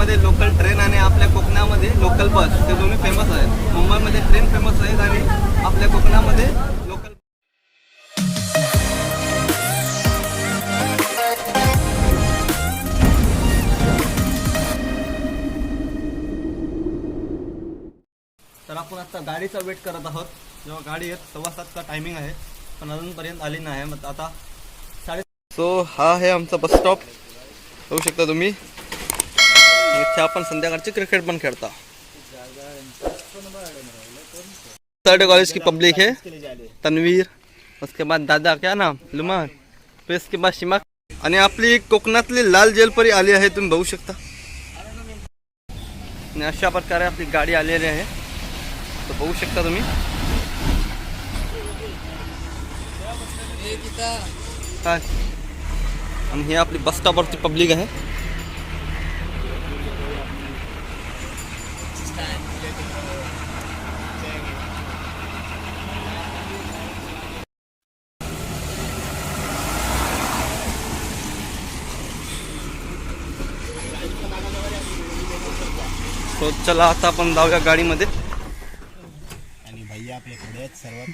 मुंबईमध्ये local train आणि आपल्या कोकणामध्ये लोकल बस ते दोन्ही फेमस आहेत. मुंबईमध्ये ट्रेन फेमस आहेत आणि आपल्या कोकणामध्ये लोकल तर आपण आता गाडीचा वेट करत आहोत. जेव्हा गाडी येत सव्वा सातचा टायमिंग आहे पण अजूनपर्यंत आली नाही. मग आता साडे सो हा आहे आमचा बस स्टॉप होऊ शकता तुम्ही. इथे आपण संध्याकाळची क्रिकेट पण खेळता. थर्ड कॉलेज की पब्लिक है तनवीर उसके बाद दादा क्या नाम? लुमान फिर इसके बाद शिमा आणि आपली कोकणातली लाल जेलपरी आली आहे तुम्ही बघू शकता. आणि अशा प्रकारे आपली गाडी आलेली आहे. तर बघू शकता तुम्ही. आणि ही आपली बस स्टॉपवरची पब्लिक आहे. So, चला आता आपण जाऊया गाडीमध्ये. आणि भैया आपले पुढे सर्वात.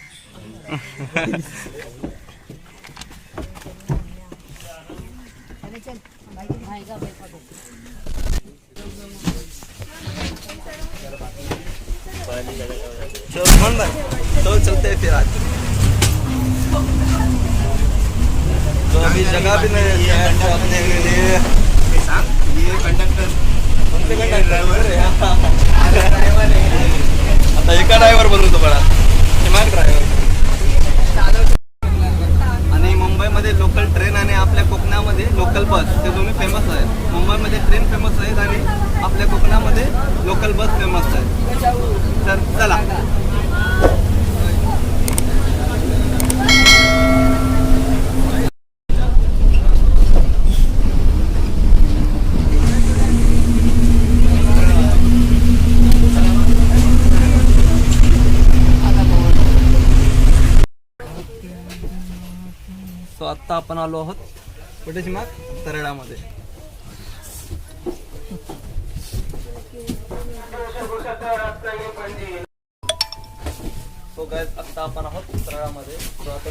चलते फिर आज. तो अभी जगह भी नहीं है तो अपने लिए ये कंडक्टर आता एका ड्रायव्हर बनवतो बडा किमान ड्रायव्हर आणि मुंबईमध्ये लोकल ट्रेन आणि आपल्या कोकणामध्ये लोकल बस ते दोन्ही फेमस आहेत. मुंबईमध्ये ट्रेन फेमस आहेत आणि आपल्या कोकणामध्ये लोकल बस फेमस आहेत. तर चला. आत्ता आपण आलो आहोत कुठेची माग? तरडामध्ये सो काय आत्ता आपण आहोत तरडामध्ये सो आता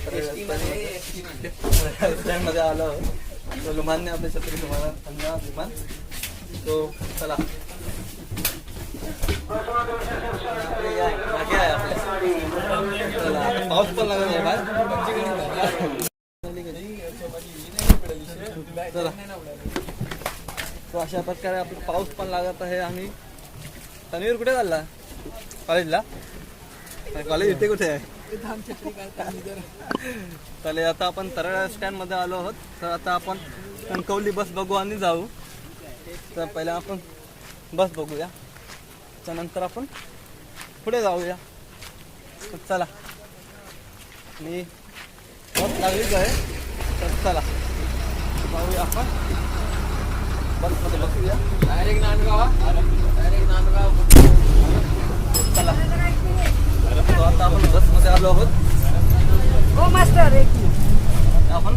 मध्ये. आलो आहोत. लुमानने आपले छत्री तुम्हाला धन्यवाद विमान सो चला. पाऊस पण लागत बाहेर. चला तो अशा प्रकारे आपला पाऊस पण लागत आहे आणि तनवीर कुठे चालला? कॉलेजला? कॉलेज इथे कुठे आहे? चालेल आता आपण तरळ स्टँडमध्ये आलो आहोत. तर आता आपण कणकवली बस बघू आणि जाऊ. तर पहिला आपण बस बघूया. त्यानंतर आपण पुढे जाऊया. चला. मी बस लागलीच आहे तर चला। जाऊया आपण बसमध्ये बसूया डायरेक्ट नांदगाव। डायरेक्ट नांदगाव। चला। तो आता आपण बसमध्ये आलो आहोत हो मास्टर एक मिनिट. आपण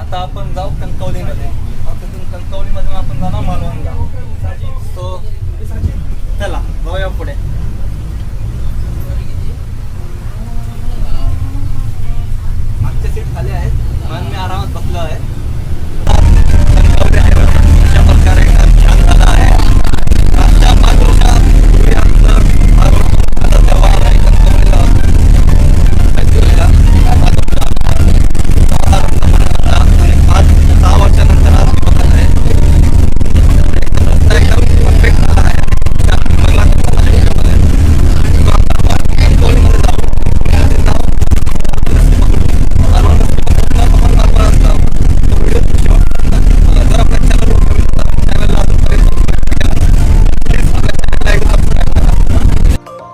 आता आपण जाऊ कणकवलीमध्ये कणकवलीमधून आपण जाणार मालवणला. तो चला जाऊया पुढे.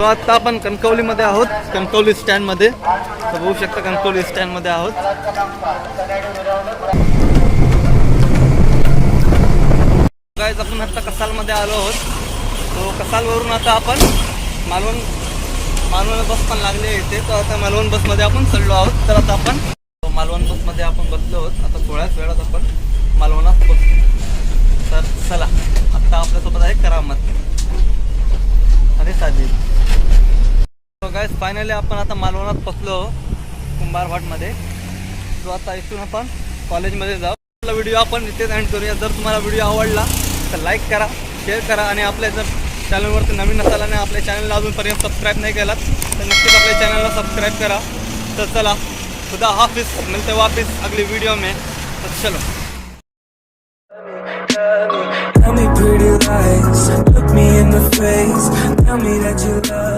तो आता आपण कणकवलीमध्ये आहोत कणकवली स्टँडमध्ये. तर बघू शकता कणकवली स्टँडमध्ये आहोत. गाईज आपण आता कसालमध्ये आलो आहोत. तो कसालवरून आता आपण मालवण मालवण बस पण लागली आहे इथे. तर आता मालवण बसमध्ये आपण चढलो आहोत. तर आता आपण मालवण बसमध्ये आपण बसलो आहोत. आता थोड्याच वेळात आपण मालवणात पोहोचू तर चला आता आपल्यासोबत आहे करामत. अरे साजिद. काय फायनली आपण आता मालवणात पोचलो कुंभारवाटमध्ये जो आता इथून आपण कॉलेजमध्ये जाऊ. आपला व्हिडिओ आपण इथेच एंड करूया. जर तुम्हाला व्हिडिओ आवडला तर लाईक करा शेअर करा आणि आपल्या जर चॅनलवरती नवीन असाल आणि आपल्या चॅनलला अजूनपर्यंत सबस्क्राईब नाही केलात तर नक्कीच आपल्या चॅनलला सबस्क्राईब करा. तर चला खुदा हाफिज. मिलते वापस अगली वीडियो में. तर चलो. Tell me pretty lies, look me in the face. Tell me that you love